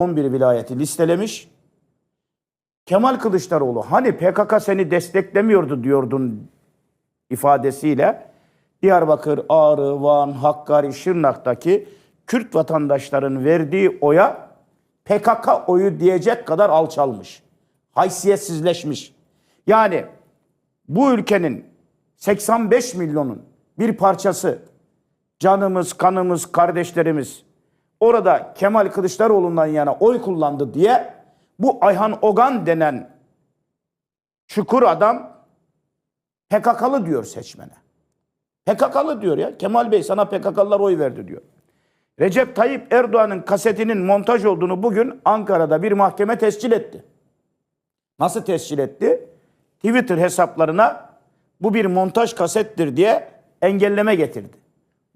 11 vilayeti listelemiş. Kemal Kılıçdaroğlu hani PKK seni desteklemiyordu diyordun ifadesiyle Diyarbakır, Ağrı, Van, Hakkari, Şırnak'taki Kürt vatandaşların verdiği oya PKK oyu diyecek kadar alçalmış. Haysiyetsizleşmiş. Yani bu ülkenin 85 milyonun bir parçası canımız, kanımız, kardeşlerimiz orada Kemal Kılıçdaroğlu'ndan yana oy kullandı diye bu Ayhan Ogan denen çukur adam PKK'lı diyor seçmene. PKK'lı diyor ya. Kemal Bey sana PKK'lılar oy verdi diyor. Recep Tayyip Erdoğan'ın kasetinin montaj olduğunu bugün Ankara'da bir mahkeme tescil etti. Nasıl tescil etti? Twitter hesaplarına bu bir montaj kasettir diye engelleme getirdi.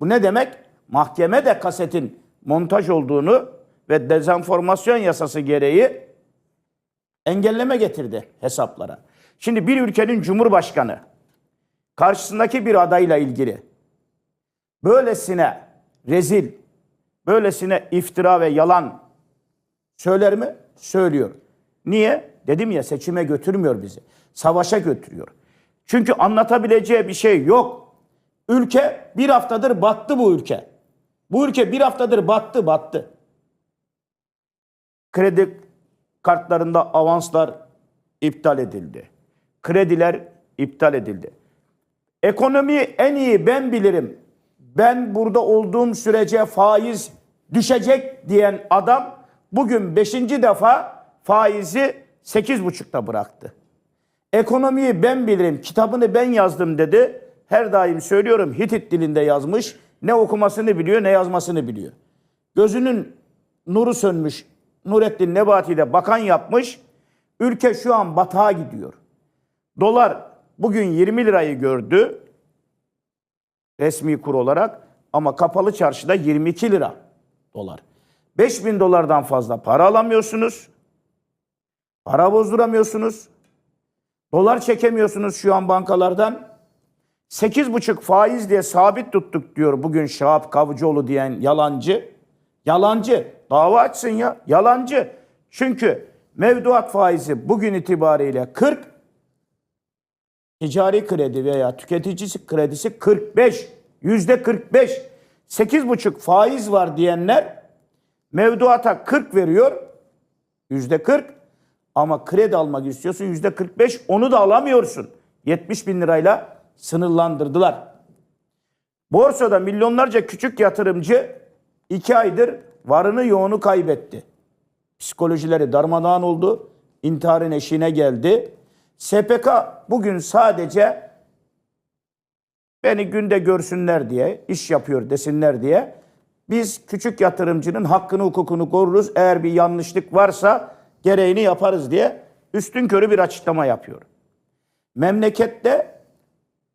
Bu ne demek? Mahkeme de kasetin montaj olduğunu ve dezenformasyon yasası gereği engelleme getirdi hesaplara. Şimdi bir ülkenin cumhurbaşkanı karşısındaki bir adayla ilgili böylesine rezil, böylesine iftira ve yalan söyler mi? Söylüyor. Niye? Dedim ya seçime götürmüyor bizi. Savaşa götürüyor. Çünkü anlatabileceği bir şey yok. Ülke bir haftadır battı bu ülke. Bu ülke bir haftadır battı battı. Kredi kartlarında avanslar iptal edildi. Krediler iptal edildi. Ekonomiyi en iyi ben bilirim. Ben burada olduğum sürece faiz düşecek diyen adam bugün beşinci defa faizi sekiz buçukta bıraktı. Ekonomiyi ben bilirim, kitabını ben yazdım dedi. Her daim söylüyorum Hitit dilinde yazmış. Ne okumasını biliyor ne yazmasını biliyor. Gözünün nuru sönmüş. Nurettin Nebati de bakan yapmış. Ülke şu an batağa gidiyor. Dolar bugün 20 lirayı gördü resmi kur olarak ama kapalı çarşıda 22 lira dolar. 5000 dolardan fazla para alamıyorsunuz. Para bozduramıyorsunuz. Dolar çekemiyorsunuz şu an bankalardan. 8,5 faiz diye sabit tuttuk diyor bugün Şahap Kavcıoğlu diyen yalancı. Yalancı. Dava açsın ya. Yalancı. Çünkü mevduat faizi bugün itibariyle 40, ticari kredi veya tüketicisi kredisi 45. Yüzde 45. 8,5 faiz var diyenler mevduata 40 veriyor. Yüzde 40. Ama kredi almak istiyorsun yüzde 45 onu da alamıyorsun. 70 bin lirayla sınırlandırdılar. Borsada milyonlarca küçük yatırımcı iki aydır varını yoğunu kaybetti. Psikolojileri darmadağın oldu. İntiharın eşiğine geldi. SPK bugün sadece beni günde görsünler diye, iş yapıyor desinler diye biz küçük yatırımcının hakkını hukukunu koruruz. Eğer bir yanlışlık varsa gereğini yaparız diye üstün körü bir açıklama yapıyor. Memlekette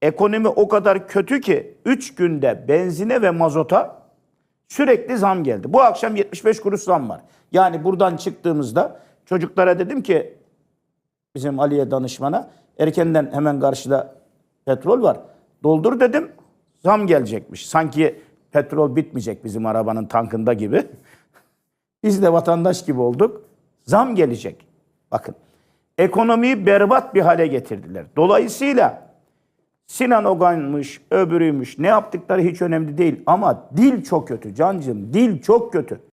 ekonomi o kadar kötü ki 3 günde benzine ve mazota sürekli zam geldi. Bu akşam 75 kuruş zam var. Yani buradan çıktığımızda çocuklara dedim ki bizim Aliye danışmana erkenden hemen karşıda petrol var. Doldur dedim zam gelecekmiş. Sanki petrol bitmeyecek bizim arabanın tankında gibi. Biz de vatandaş gibi olduk. Zam gelecek. Bakın ekonomiyi berbat bir hale getirdiler. Dolayısıyla Sinan Ogan'mış, öbürüymüş ne yaptıkları hiç önemli değil. Ama dil çok kötü cancım, dil çok kötü.